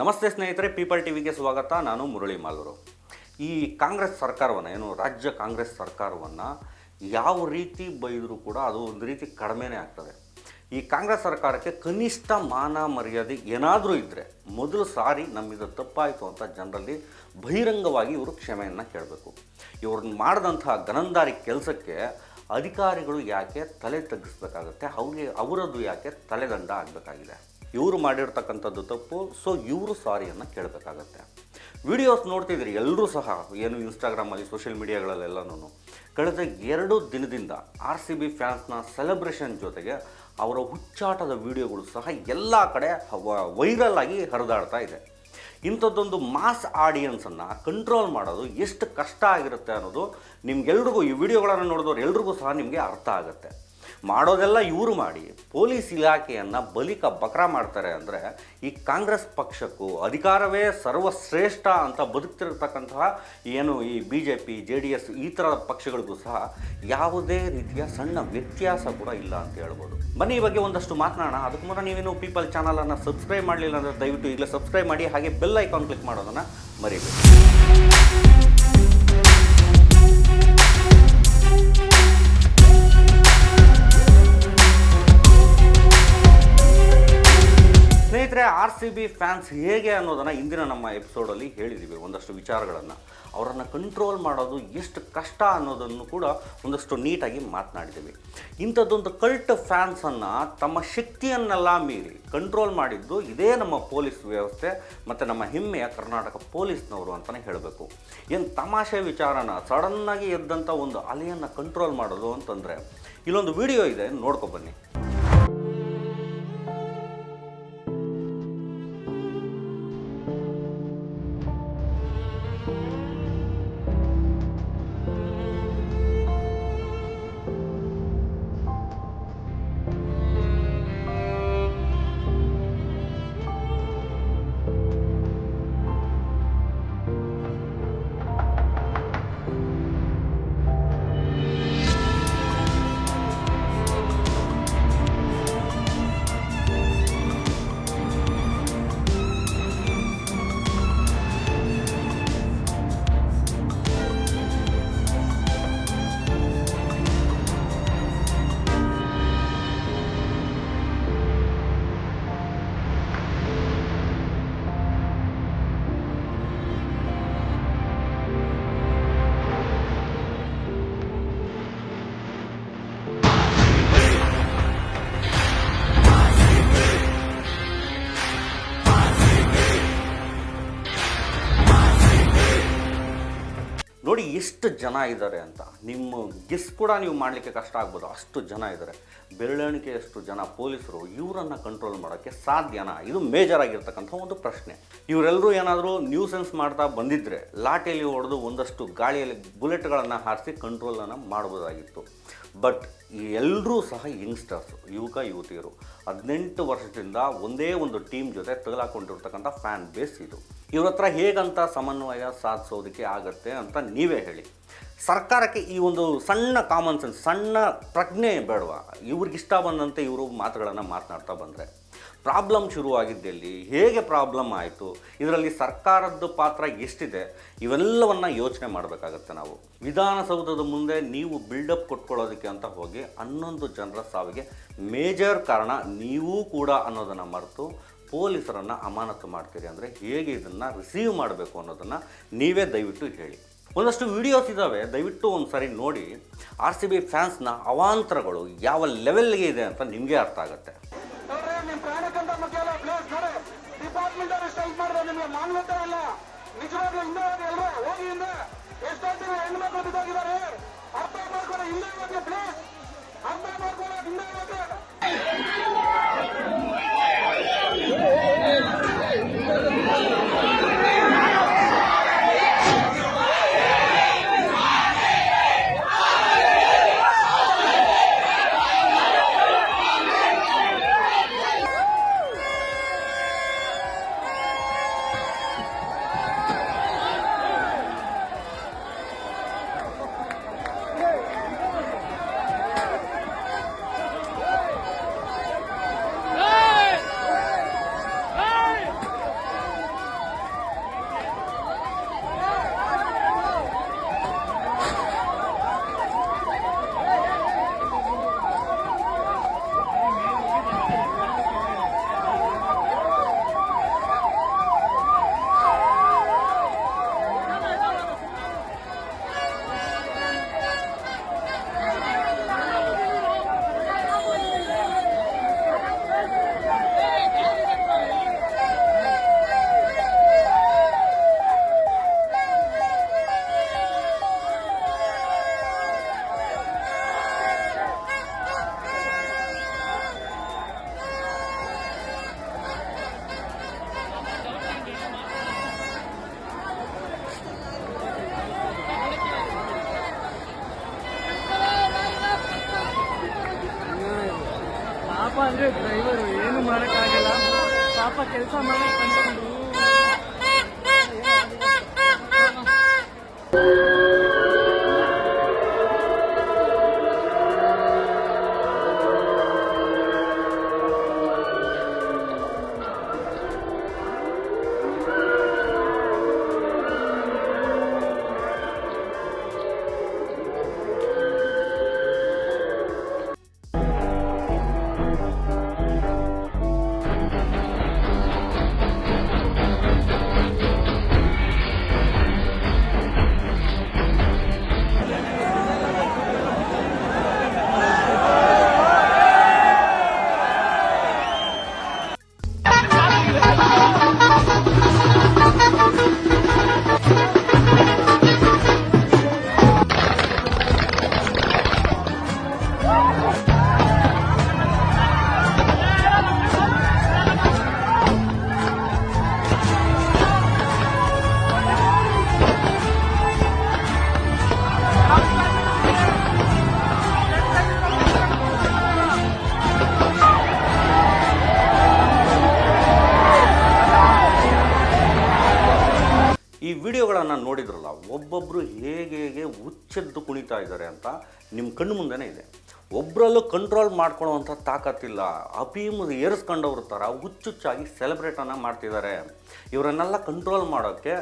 ನಮಸ್ತೆ ಸ್ನೇಹಿತರೆ people T ವಿಗೆ ಸ್ವಾಗತ. ನಾನು ಮುರಳಿ ಮಾಲೂರು. ಈ ಕಾಂಗ್ರೆಸ್ ಸರ್ಕಾರವನ್ನು, ಏನು ರಾಜ್ಯ ಕಾಂಗ್ರೆಸ್ ಸರ್ಕಾರವನ್ನು ಯಾವ ರೀತಿ ಬೈದರೂ ಕೂಡ ಅದು ಒಂದು ರೀತಿ ಕಡಿಮೆನೇ ಆಗ್ತದೆ. ಈ ಕಾಂಗ್ರೆಸ್ ಸರ್ಕಾರಕ್ಕೆ ಕನಿಷ್ಠ ಮಾನ ಮರ್ಯಾದೆ ಏನಾದರೂ ಇದ್ದರೆ ಮೊದಲು ಸಾರಿ ನಮ್ಮಿಂದ ತಪ್ಪಾಯಿತು ಅಂತ ಜನರಲ್ಲಿ ಬಹಿರಂಗವಾಗಿ ಇವರು ಕ್ಷಮೆಯನ್ನು ಕೇಳಬೇಕು. ಇವ್ರನ್ನ ಮಾಡಿದಂತಹ ಗನಂದಾರಿ ಕೆಲಸಕ್ಕೆ ಅಧಿಕಾರಿಗಳು ಯಾಕೆ ತಲೆ ತಗ್ಗಿಸ್ಬೇಕಾಗತ್ತೆ? ಅವ್ರಿಗೆ, ಅವರದ್ದು ಯಾಕೆ ತಲೆದಂಡ ಆಗಬೇಕಾಗಿದೆ? ಇವರು ಮಾಡಿರ್ತಕ್ಕಂಥದ್ದು ತಪ್ಪು ಸೊ ಇವರು ಸಾರಿಯನ್ನು ಕೇಳಬೇಕಾಗತ್ತೆ. ವಿಡಿಯೋಸ್ ನೋಡ್ತಿದ್ರಿ ಎಲ್ಲರೂ ಸಹ, ಏನು ಇನ್ಸ್ಟಾಗ್ರಾಮಲ್ಲಿ ಸೋಷಿಯಲ್ ಮೀಡಿಯಾಗಳಲ್ಲೆಲ್ಲನೂ ಕಳೆದ ಎರಡು ದಿನದಿಂದ ಆರ್ ಸಿ ಬಿ ಫ್ಯಾನ್ಸ್ನ ಸೆಲೆಬ್ರೇಷನ್ ಜೊತೆಗೆ ಅವರ ಹುಚ್ಚಾಟದ ವಿಡಿಯೋಗಳು ಸಹ ಎಲ್ಲ ಕಡೆ ವೈರಲ್ ಆಗಿ ಹರಿದಾಡ್ತಾ ಇದೆ. ಇಂಥದ್ದೊಂದು ಮಾಸ್ ಆಡಿಯನ್ಸನ್ನು ಕಂಟ್ರೋಲ್ ಮಾಡೋದು ಎಷ್ಟು ಕಷ್ಟ ಆಗಿರುತ್ತೆ ಅನ್ನೋದು ನಿಮ್ಗೆಲ್ರಿಗೂ ಈ ವಿಡಿಯೋಗಳನ್ನು ನೋಡಿದವ್ರು ಎಲ್ರಿಗೂ ಸಹ ನಿಮಗೆ ಅರ್ಥ ಆಗುತ್ತೆ. ಮಾಡೋದೆಲ್ಲ ಇವರು ಮಾಡಿ. ಪೊಲೀಸ್ ಇಲಾಖೆಯನ್ನು ಬಲಿಕ ಬಕ್ರ ಮಾಡ್ತಾರೆ ಅಂದರೆ ಈ ಕಾಂಗ್ರೆಸ್ ಪಕ್ಷಕ್ಕೂ ಅಧಿಕಾರವೇ ಸರ್ವಶ್ರೇಷ್ಠ ಅಂತ ಬದುಕ್ತಿರ್ತಕ್ಕಂತಹ ಏನು ಈ B J P J D S ಈ ಥರದ ಪಕ್ಷಗಳಿಗೂ ಸಹ ಯಾವುದೇ ರೀತಿಯ ಸಣ್ಣ ವ್ಯತ್ಯಾಸ ಕೂಡ ಇಲ್ಲ ಅಂತ ಹೇಳ್ಬೋದು. ಬನ್ನಿ ಈ ಬಗ್ಗೆ ಒಂದಷ್ಟು ಮಾತನಾಡೋಣ. ಅದಕ್ಕೆ ಮುನ್ನ ನೀವೇನು ಪೀಪಲ್ ಚಾನಲನ್ನು ಸಬ್ಸ್ಕ್ರೈಬ್ ಮಾಡಲಿಲ್ಲ ಅಂದರೆ ದಯವಿಟ್ಟು ಈಗಲೇ ಸಬ್ಸ್ಕ್ರೈಬ್ ಮಾಡಿ. ಹಾಗೆ ಬೆಲ್ ಐಕಾನ್ ಕ್ಲಿಕ್ ಮಾಡೋದನ್ನು ಮರಿಬೇಡಿ. ಸ್ನೇಹಿತರೆ, ಆರ್ ಸಿ ಬಿ ಫ್ಯಾನ್ಸ್ ಹೇಗೆ ಅನ್ನೋದನ್ನು ಇಂದಿನ ನಮ್ಮ ಎಪಿಸೋಡಲ್ಲಿ ಹೇಳಿದ್ದೀವಿ ಒಂದಷ್ಟು ವಿಚಾರಗಳನ್ನು. ಅವರನ್ನು ಕಂಟ್ರೋಲ್ ಮಾಡೋದು ಎಷ್ಟು ಕಷ್ಟ ಅನ್ನೋದನ್ನು ಕೂಡ ಒಂದಷ್ಟು ನೀಟಾಗಿ ಮಾತನಾಡಿದ್ದೀವಿ. ಇಂಥದ್ದೊಂದು ಕಲ್ಟ್ ಫ್ಯಾನ್ಸನ್ನು ತಮ್ಮ ಶಕ್ತಿಯನ್ನೆಲ್ಲ ಮೀರಿ ಕಂಟ್ರೋಲ್ ಮಾಡಿದ್ದು ಇದೇ ನಮ್ಮ ಪೊಲೀಸ್ ವ್ಯವಸ್ಥೆ ಮತ್ತು ನಮ್ಮ ಹೆಮ್ಮೆಯ ಕರ್ನಾಟಕ ಪೊಲೀಸ್ನವರು ಅಂತಲೇ ಹೇಳಬೇಕು. ಏನು ತಮಾಷೆ ವಿಚಾರನ ಸಡನ್ನಾಗಿ ಎದ್ದಂಥ ಒಂದು ಅಲೆಯನ್ನು ಕಂಟ್ರೋಲ್ ಮಾಡೋದು ಅಂತಂದರೆ, ಇಲ್ಲೊಂದು ವಿಡಿಯೋ ಇದೆ ನೋಡ್ಕೊಬನ್ನಿ ಎಷ್ಟು ಜನ ಇದ್ದಾರೆ ಅಂತ. ನಿಮ್ಮ ಗೆಸ್ ಕೂಡ ನೀವು ಮಾಡಲಿಕ್ಕೆ ಕಷ್ಟ ಆಗ್ಬೋದು. ಅಷ್ಟು ಜನ ಇದ್ದಾರೆ. ಬೆರಳೆಣಿಕೆಯಷ್ಟು ಜನ, ಪೊಲೀಸರು, ಇವರನ್ನು ಕಂಟ್ರೋಲ್ ಮಾಡೋಕ್ಕೆ ಸಾಧ್ಯನಾ? ಇದು ಮೇಜರ್ ಆಗಿರ್ತಕ್ಕಂಥ ಒಂದು ಪ್ರಶ್ನೆ. ಇವರೆಲ್ಲರೂ ಏನಾದರೂ ನ್ಯೂಸೆನ್ಸ್ ಮಾಡ್ತಾ ಬಂದಿದ್ದರೆ ಲಾಠಿಯಲ್ಲಿ ಹೊಡೆದು ಒಂದಷ್ಟು ಗಾಳಿಯಲ್ಲಿ ಬುಲೆಟ್ಗಳನ್ನು ಹಾರಿಸಿ ಕಂಟ್ರೋಲನ್ನು ಮಾಡ್ಬೋದಾಗಿತ್ತು. ಬಟ್ ಎಲ್ಲರೂ ಸಹ ಯಂಗ್ಸ್ಟರ್ಸ್ ಯುವಕ, ಯುವತಿಯರು. ಹದಿನೆಂಟು ವರ್ಷದಿಂದ ಒಂದೇ ಒಂದು ಟೀಮ್ ಜೊತೆ ತಗಲಾಕೊಂಡಿರ್ತಕ್ಕಂಥ ಫ್ಯಾನ್ ಬೇಸ್ ಇದು. ಇವ್ರ ಹತ್ರ ಹೇಗಂತ ಸಮನ್ವಯ ಸಾಧಿಸೋದಕ್ಕೆ ಆಗತ್ತೆ ಅಂತ ನೀವೇ ಹೇಳಿ. ಸರ್ಕಾರಕ್ಕೆ ಈ ಒಂದು ಸಣ್ಣ ಕಾಮನ್ ಸೆನ್ಸ್ ಸಣ್ಣ ಪ್ರಜ್ಞೆ ಬೇಡವಾ? ಇವ್ರಿಗಿಷ್ಟ ಬಂದಂತೆ ಇವರು ಮಾತುಗಳನ್ನು ಮಾತನಾಡ್ತಾ ಬಂದರೆ. ಪ್ರಾಬ್ಲಮ್ ಶುರುವಾಗಿದ್ದೆಲ್ಲಿ ಹೇಗೆ ಪ್ರಾಬ್ಲಮ್ ಆಯಿತು, ಇದರಲ್ಲಿ ಸರ್ಕಾರದ ಪಾತ್ರ ಎಷ್ಟಿದೆ, ಇವೆಲ್ಲವನ್ನು ಯೋಚನೆ ಮಾಡಬೇಕಾಗತ್ತೆ ನಾವು. ವಿಧಾನಸೌಧದ ಮುಂದೆ ನೀವು ಬಿಲ್ಡಪ್ ಕೊಟ್ಕೊಳ್ಳೋದಕ್ಕೆ ಅಂತ ಹೋಗಿ ಹನ್ನೊಂದು ಜನರ ಸಾವಿಗೆ ಮೇಜರ್ ಕಾರಣ ನೀವೂ ಕೂಡ ಅನ್ನೋದನ್ನು ಮರೆತು ಪೊಲೀಸರನ್ನು ಅಮಾನತು ಮಾಡ್ತೀರಿ ಅಂದರೆ ಹೇಗೆ ಇದನ್ನು ರಿಸೀವ್ ಮಾಡಬೇಕು ಅನ್ನೋದನ್ನು ನೀವೇ ದಯವಿಟ್ಟು ಹೇಳಿ. ಒಂದಷ್ಟು ವಿಡಿಯೋಸ್ ಇದ್ದಾವೆ ದಯವಿಟ್ಟು ಒಂದು ಸಾರಿ ನೋಡಿ ಆರ್ ಸಿ ಬಿ ಫ್ಯಾನ್ಸ್ನ ಅವಾಂತರಗಳು ಯಾವ ಲೆವೆಲ್ಗೆ ಇದೆ ಅಂತ ನಿಮಗೆ ಅರ್ಥ ಆಗುತ್ತೆ. ನಿಮ್ ಪ್ರಯಾಣಕ್ಕಂತ ಮುಖ್ಯ ಪ್ಲೇಸ್ ನೋಡಿ. ಡಿಪಾರ್ಟ್ಮೆಂಟ್ ಅವ್ರು ಸ್ಟ್ರೈಕ್ ಮಾಡಿದ್ರೆ ನಿಮ್ಗೆ ಮಾನ್ಯತೆ ಇಲ್ಲ ನಿಜವಾಗ್ಲೂ ಹಿಂದೆ ಹೋಗಿ ಎಲ್ರು ಹೋಗಿ ಹಿಂದೆ. ಎಷ್ಟೊತ್ತಿಗೆ ಹೆಣ್ಣು ಮಕ್ಕಳು ಬಿದ್ದೋಗಿದ್ದಾರೆ? ಅರ್ಥ ಮಾಡ್ಕೊಳ್ಳಿ ಹಿಂದೆ ಹೋಗಿ ಪ್ಲೇಸ್ ಅರ್ಥ ಮಾಡ್ಕೊಳ್ಳಿ ಹಿಂದೆ ಹೋಗಿ ಪಾಪ ಕೆಲಸ ವಿಡಿಯೋಗಳನ್ನು ನೋಡಿದ್ರಲ್ಲ ಒಬ್ಬೊಬ್ಬರು ಹೇಗೆ ಹೇಗೆ ಹುಚ್ಚೆದ್ದು ಕುಣಿತಾ ಇದ್ದಾರೆ ಅಂತ ನಿಮ್ಮ ಕಣ್ಣು ಮುಂದೆನೇ ಇದೆ. ಒಬ್ಬರಲ್ಲೂ ಕಂಟ್ರೋಲ್ ಮಾಡ್ಕೊಳ್ಳೋವಂಥ ತಾಕತ್ತಿಲ್ಲ ಅಫೀಮ್ ಏರಿಸ್ಕೊಂಡವ್ರ ಥರ ಹುಚ್ಚುಚ್ಚಾಗಿ ಸೆಲೆಬ್ರೇಟನ್ನು ಮಾಡ್ತಿದ್ದಾರೆ. ಇವರನ್ನೆಲ್ಲ ಕಂಟ್ರೋಲ್ ಮಾಡೋಕ್ಕೆ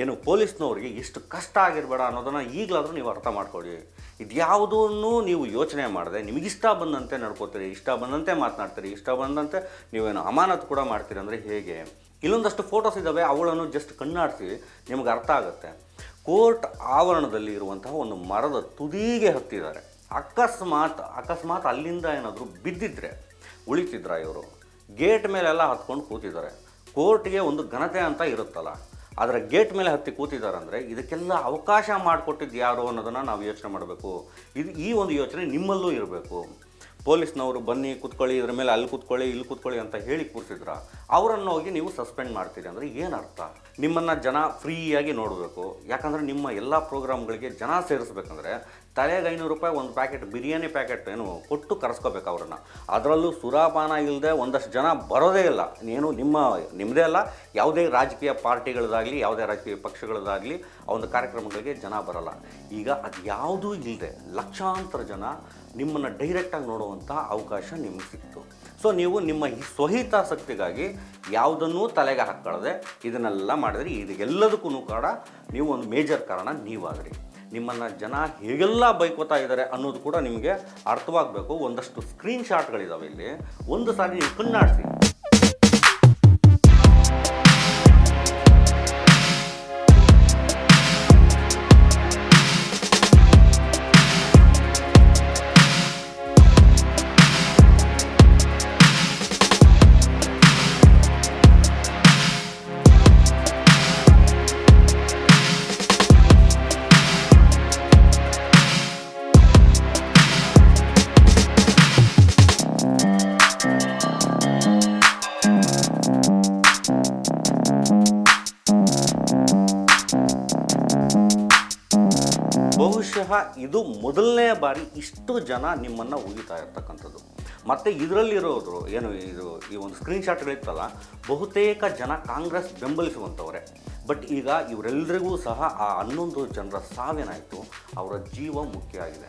ಏನು ಪೊಲೀಸ್ನವ್ರಿಗೆ ಎಷ್ಟು ಕಷ್ಟ ಆಗಿರಬೇಡ ಅನ್ನೋದನ್ನು ಈಗಲಾದರೂ ನೀವು ಅರ್ಥ ಮಾಡ್ಕೊಳ್ಳಿ. ಇದ್ಯಾವುದನ್ನು ನೀವು ಯೋಚನೆ ಮಾಡದೆ ನಿಮಗಿಷ್ಟ ಬಂದಂತೆ ನಡ್ಕೋತೀರಿ, ಇಷ್ಟ ಬಂದಂತೆ ಮಾತನಾಡ್ತೀರಿ, ಇಷ್ಟ ಬಂದಂತೆ ನೀವೇನು ಅಮಾನತ್ ಕೂಡ ಮಾಡ್ತೀರಿ ಅಂದರೆ ಹೇಗೆ? ಇಲ್ಲೊಂದಷ್ಟು ಫೋಟೋಸ್ ಇದ್ದಾವೆ ಅವುಗಳನ್ನು ಜಸ್ಟ್ ಕಣ್ಣಾಡಿಸಿ ನಿಮ್ಗೆ ಅರ್ಥ ಆಗುತ್ತೆ. ಕೋರ್ಟ್ ಆವರಣದಲ್ಲಿ ಇರುವಂತಹ ಒಂದು ಮರದ ತುದಿಗೆ ಹತ್ತಿದ್ದಾರೆ. ಅಕಸ್ಮಾತ್ ಅಕಸ್ಮಾತ್ ಅಲ್ಲಿಂದ ಏನಾದರೂ ಬಿದ್ದಿದ್ರೆ, ಉಳಿತಿದ್ರ ಇವರು? ಗೇಟ್ ಮೇಲೆಲ್ಲ ಹತ್ಕೊಂಡು ಕೂತಿದ್ದಾರೆ. ಕೋರ್ಟ್ಗೆ ಒಂದು ಘನತೆ ಅಂತ ಇರುತ್ತಲ್ಲ ಆದರೆ ಗೇಟ್ ಮೇಲೆ ಹತ್ತಿ ಕೂತಿದ್ದಾರೆ ಅಂದರೆ ಇದಕ್ಕೆಲ್ಲ ಅವಕಾಶ ಮಾಡಿಕೊಟ್ಟಿದ್ದು ಯಾರು ಅನ್ನೋದನ್ನು ನಾವು ಯೋಚನೆ ಮಾಡಬೇಕು. ಇದು ಈ ಒಂದು ಯೋಚನೆ ನಿಮ್ಮಲ್ಲೂ ಇರಬೇಕು. ಪೊಲೀಸ್ನವರು ಬನ್ನಿ, ಕೂತ್ಕೊಳ್ಳಿ, ಇದ್ರ ಮೇಲೆ ಅಲ್ಲಿ ಕೂತ್ಕೊಳ್ಳಿ, ಇಲ್ಲಿ ಕೂತ್ಕೊಳ್ಳಿ ಅಂತ ಹೇಳಿ ಕೂರಿಸಿದ್ರ, ಅವರನ್ನು ಹೋಗಿ ನೀವು ಸಸ್ಪೆಂಡ್ ಮಾಡ್ತೀರಿ ಅಂದರೆ ಏನರ್ಥ ನಿಮ್ಮನ್ನು ಜನ ಫ್ರೀಯಾಗಿ ನೋಡಬೇಕು. ಯಾಕಂದರೆ ನಿಮ್ಮ ಎಲ್ಲ ಪ್ರೋಗ್ರಾಮ್ಗಳಿಗೆ ಜನ ಸೇರಿಸ್ಬೇಕಂದ್ರೆ ತಲೆಗೆ ಐನೂರು ರೂಪಾಯಿ, ಒಂದು ಪ್ಯಾಕೆಟ್ ಬಿರಿಯಾನಿ ಪ್ಯಾಕೆಟ್ ಏನು ಕೊಟ್ಟು ಕರೆಸ್ಕೋಬೇಕು ಅವರನ್ನು. ಅದರಲ್ಲೂ ಸುರಾಪಾನ ಇಲ್ಲದೆ ಒಂದಷ್ಟು ಜನ ಬರೋದೇ ಇಲ್ಲ. ಏನು ನಿಮ್ಮ ನಿಮ್ಮದೇ ಅಲ್ಲ, ಯಾವುದೇ ರಾಜಕೀಯ ಪಾರ್ಟಿಗಳದಾಗಲಿ, ಯಾವುದೇ ರಾಜಕೀಯ ಪಕ್ಷಗಳದಾಗಲಿ ಆ ಒಂದು ಕಾರ್ಯಕ್ರಮಗಳಿಗೆ ಜನ ಬರಲ್ಲ. ಈಗ ಅದು ಯಾವುದೂ ಇಲ್ಲದೆ ಲಕ್ಷಾಂತರ ಜನ ನಿಮ್ಮನ್ನು ಡೈರೆಕ್ಟಾಗಿ ನೋಡುವಂಥ ಅವಕಾಶ ನಿಮಗೆ ಸಿಕ್ತು. ಸೊ ನೀವು ನಿಮ್ಮ ಈ ಸ್ವಹಿತಾಸಕ್ತಿಗಾಗಿ ಯಾವುದನ್ನೂ ತಲೆಗೆ ಹಾಕ್ಕೊಳ್ಳದೆ ಇದನ್ನೆಲ್ಲ ಮಾಡಿದ್ರೆ ಇದು ಎಲ್ಲದಕ್ಕೂ ಕಾರಣ ನೀವು ಒಂದು ಮೇಜರ್ ಕಾರಣ ನೀವಾದ್ರಿ ನಿಮ್ಮನ್ನು ಜನ ಹೇಗೆಲ್ಲ ಬೈಕೋತಾ ಇದ್ದಾರೆ ಅನ್ನೋದು ಕೂಡ ನಿಮಗೆ ಅರ್ಥವಾಗಬೇಕು. ಒಂದಷ್ಟು ಸ್ಕ್ರೀನ್ ಶಾಟ್ಗಳಿದಾವೆ ಇಲ್ಲಿ. ಒಂದು ಸಾರಿ ನೀವು ಕಣ್ಣಾಡಿಸಿ. ಇದು ಮೊದಲನೇ ಬಾರಿ ಇಷ್ಟು ಜನ ನಿಮ್ಮನ್ನು ಉಗಿತಾ ಇರ್ತಕ್ಕಂಥದ್ದು. ಮತ್ತು ಇದರಲ್ಲಿರೋದು ಏನು ಇದು, ಈ ಒಂದು ಸ್ಕ್ರೀನ್ಶಾಟ್ಗಳಿತ್ತಲ್ಲ ಬಹುತೇಕ ಜನ ಕಾಂಗ್ರೆಸ್ ಬೆಂಬಲಿಸುವಂಥವ್ರೆ. ಬಟ್ ಈಗ ಇವರೆಲ್ಲರಿಗೂ ಸಹ ಆ ಹನ್ನೊಂದು ಜನರ ಸಾವೇನಾಯಿತು ಅವರ ಜೀವ ಮುಖ್ಯ ಆಗಿದೆ.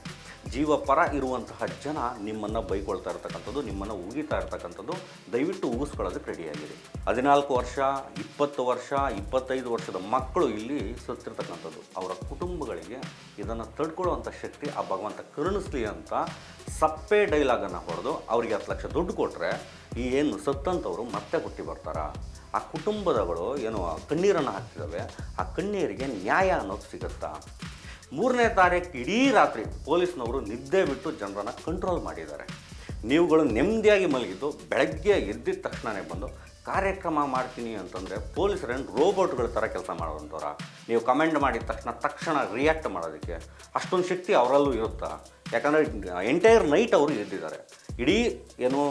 ಜೀವ ಪರ ಇರುವಂತಹ ಜನ ನಿಮ್ಮನ್ನು ಬೈಕೊಳ್ತಾ ಇರ್ತಕ್ಕಂಥದ್ದು, ನಿಮ್ಮನ್ನು ಉಗಿತಾ ಇರ್ತಕ್ಕಂಥದ್ದು, ದಯವಿಟ್ಟು ಉಗಿಸ್ಕೊಳ್ಳೋದಕ್ಕೆ ರೆಡಿಯಾಗಿರಿ ಹದಿನಾಲ್ಕು ವರ್ಷ, ಇಪ್ಪತ್ತು ವರ್ಷ, ಇಪ್ಪತ್ತೈದು ವರ್ಷದ ಮಕ್ಕಳು ಇಲ್ಲಿ ಸತ್ತಿರ್ತಕ್ಕಂಥದ್ದು. ಅವರ ಕುಟುಂಬಗಳಿಗೆ ಇದನ್ನು ತಡ್ಕೊಳ್ಳುವಂಥ ಶಕ್ತಿ, ಆ ಭಗವಂತ ಕರುಣಿಸ್ಲಿ ಅಂತ ಸಪ್ಪೆ ಡೈಲಾಗನ್ನು ಹೊಡೆದು ಅವರಿಗೆ ಹತ್ತು ಲಕ್ಷ ದುಡ್ಡು ಕೊಟ್ಟರೆ ಈ ಏನು ಸತ್ತಂಥವ್ರು ಮತ್ತೆ ಹುಟ್ಟಿ ಬರ್ತಾರಾ. ಆ ಕುಟುಂಬದಗಳು ಏನು ಕಣ್ಣೀರನ್ನು ಹಾಕ್ತಿದ್ದಾವೆ ಆ ಕಣ್ಣೀರಿಗೆ ನ್ಯಾಯ ಅನ್ನೋದು ಸಿಗುತ್ತಾ? ಮೂರನೇ ತಾರೀಕು ಇಡೀ ರಾತ್ರಿ ಪೊಲೀಸ್ನವರು ನಿದ್ದೆ ಬಿಟ್ಟು ಜನರನ್ನು ಕಂಟ್ರೋಲ್ ಮಾಡಿದ್ದಾರೆ. ನೀವುಗಳು ನೆಮ್ಮದಿಯಾಗಿ ಮಲಗಿದ್ದು ಬೆಳಗ್ಗೆ ಎದ್ದಿದ ತಕ್ಷಣವೇ ಬಂದು, ಕಾರ್ಯಕ್ರಮ ಮಾಡ್ತೀನಿ ಅಂತಂದರೆ ಪೊಲೀಸರೇನು ರೋಬೋಟ್ಗಳ ಥರ ಕೆಲಸ ಮಾಡೋವಂಥವ್ರ? ನೀವು ಕಮೆಂಟ್ ಮಾಡಿದ ತಕ್ಷಣ ತಕ್ಷಣ ರಿಯಾಕ್ಟ್ ಮಾಡೋದಕ್ಕೆ ಅಷ್ಟೊಂದು ಶಕ್ತಿ ಅವರಲ್ಲೂ ಇರುತ್ತಾ? ಯಾಕಂದರೆ ಎಂಟೈರ್ ನೈಟ್ ಅವರು ಎದ್ದಿದ್ದಾರೆ. ಇಡೀ ಏನು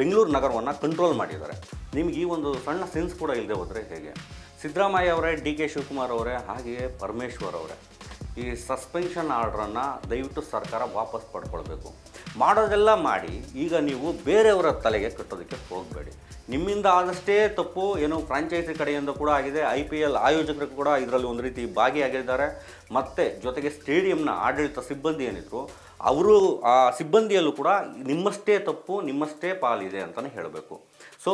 ಬೆಂಗಳೂರು ನಗರವನ್ನು ಕಂಟ್ರೋಲ್ ಮಾಡಿದ್ದಾರೆ. ನಿಮ್ಗೆ ಈ ಒಂದು ಸಣ್ಣ ಸೆನ್ಸ್ ಕೂಡ ಇಲ್ಲದೆ ಹೋದರೆ ಹೇಗೆ? ಸಿದ್ದರಾಮಯ್ಯ ಅವರೇ, ಡಿ ಕೆ ಶಿವಕುಮಾರ್ ಅವರೇ, ಹಾಗೆಯೇ ಪರಮೇಶ್ವರ್ ಅವರೇ. ಈ ಸಸ್ಪೆನ್ಷನ್ ಆರ್ಡ್ರನ್ನು ದಯವಿಟ್ಟು ಸರ್ಕಾರ ವಾಪಸ್ ಪಡ್ಕೊಳ್ಬೇಕು. ಮಾಡೋದೆಲ್ಲ ಮಾಡಿ, ಈಗ ನೀವು ಬೇರೆಯವರ ತಲೆಗೆ ಕಟ್ಟೋದಕ್ಕೆ ಹೋಗಬೇಡಿ. ನಿಮ್ಮಿಂದ ಆದಷ್ಟೇ ತಪ್ಪು, ಏನು ಫ್ರಾಂಚೈಸಿ ಕಡೆಯಿಂದ ಕೂಡ ಆಗಿದೆ ಐ ಪಿ ಎಲ್ ಆಯೋಜಕರು ಕೂಡ ಇದರಲ್ಲಿ ಒಂದು ರೀತಿ ಭಾಗಿಯಾಗಿದ್ದಾರೆ. ಮತ್ತು ಜೊತೆಗೆ ಸ್ಟೇಡಿಯಂನ ಆಡಳಿತ ಸಿಬ್ಬಂದಿ ಏನಿದ್ರು, ಅವರು ಆ ಸಿಬ್ಬಂದಿಯಲ್ಲೂ ಕೂಡ ನಿಮ್ಮಷ್ಟೇ ತಪ್ಪು, ನಿಮ್ಮಷ್ಟೇ ಪಾಲಿದೆ ಅಂತಲೇ ಹೇಳಬೇಕು. ಸೊ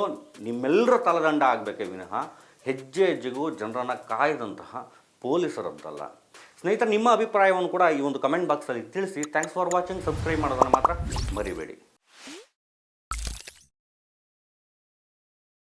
ನಿಮ್ಮೆಲ್ಲರ ತಲೆದಂಡ ಆಗಬೇಕೇ ವಿನಃ, ಹೆಜ್ಜೆ ಹೆಜ್ಜೆಗೂ ಜನರನ್ನು ಕಾಯ್ದಂತಹ ಪೊಲೀಸರಂತಲ್ಲ. ಸ್ನೇಹಿತರೆ, ನಿಮ್ಮ ಅಭಿಪ್ರಾಯವನ್ನು ಕೂಡ ಈ ಒಂದು ಕಮೆಂಟ್ ಬಾಕ್ಸಲ್ಲಿ ತಿಳಿಸಿ. ಥ್ಯಾಂಕ್ಸ್ ಫಾರ್ ವಾಚಿಂಗ್ ಸಬ್ಸ್ಕ್ರೈಬ್ ಮಾಡೋದನ್ನು ಮಾತ್ರ ಮರಿಬೇಡಿ.